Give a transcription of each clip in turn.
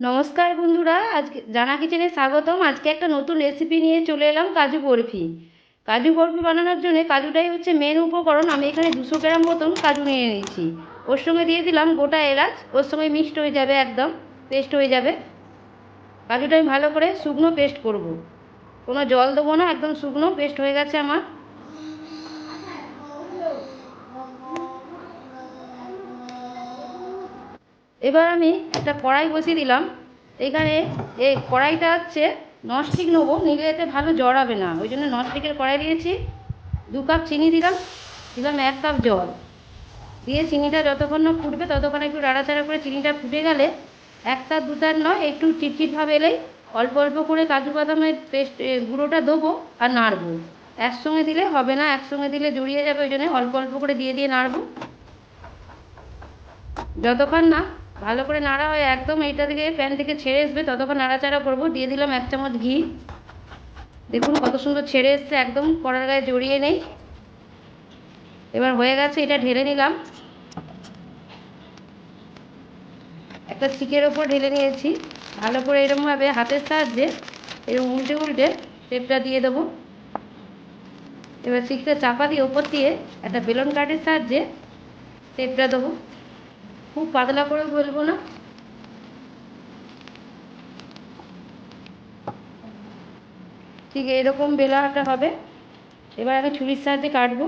নমস্কার বন্ধুরা, আজকে জানা কিচেনে স্বাগতম। আজকে একটা নতুন রেসিপি নিয়ে চলে এলাম কাজু বরফি। কাজু বরফি বানানোর জন্য কাজুটাই হচ্ছে মেন উপকরণ। আমি এখানে দুশো গ্রাম মতন কাজু নিয়ে নিয়েছি। ওর সঙ্গে দিয়ে দিলাম গোটা এলাচ। ওর সঙ্গে মিক্সড হয়ে যাবে একদম পেস্ট হয়ে যাবে। কাজুটা আমি ভালো করে শুকনো পেস্ট করব। কোনো জল দেবো না, একদম শুকনো পেস্ট হয়ে গেছে আমার। এবার আমি একটা কড়াই বসিয়ে দিলাম। এখানে এই কড়াইটা হচ্ছে ননস্টিক নেব, নিলে এতে ভালো জড়াবে না। ওই জন্য ননস্টিকের কড়াই দিয়েছি। দু কাপ চিনি দিলাম দিলাম এক কাপ জল। দিয়ে চিনিটা যতক্ষণ না ফুটবে, ততক্ষণ একটু নাড়াচাড়া করে চিনিটা ফুটে গেলে এক তার দু তার নয়, একটু চিটচিটভাবে এলেই অল্প অল্প করে কাজু বাদামের পেস্ট গুঁড়োটা দেবো আর নাড়বো। একসঙ্গে দিলে হবে না, একসঙ্গে দিলে জড়িয়ে যাবে, ওই জন্য অল্প অল্প করে দিয়ে দিয়ে নাড়বো। যতক্ষণ না ভালো করে নাড়া হয় একদম এইটা থেকে প্যান থেকে ছেড়ে আসবে, ততক্ষণ নাড়াচাড়া করব। দিয়ে দিলাম এক চামচ ঘি। দেখুন কত সুন্দর ছেড়ে এসছে, একদম কড়ার গায়ে জড়িয়ে নেই। এবার হয়ে গেছে, এটা ঢেলে নিলাম। একটা চিকের ওপর ঢেলে নিয়েছি। ভালো করে এরকমভাবে হাতের সাহায্যে এরকম উল্টে উল্টে টেপটা দিয়ে দেবো। এবার চিকটা চাপা দিয়ে ওপর দিয়ে একটা বেলুন কাঠের সাহায্যে টেপটা দেবো। খুব পাতলা করে বলব না। ঠিক এরকম বেলাটা হবে। এবার আগে ছুরির সাহায্যে কাটবো।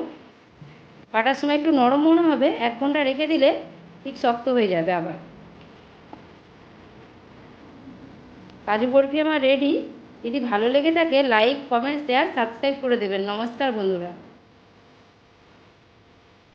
কাটার সময় একটু নরম মনে হবে। এক ঘণ্টা রেখে দিলে ঠিক শক্ত হয়ে যাবে আবার। কাজু বরফি আমার রেডি যদি ভালো লেগে থাকে লাইক কমেন্ট শেয়ার সাবস্ক্রাইব করে দেবেন। নমস্কার বন্ধুরা।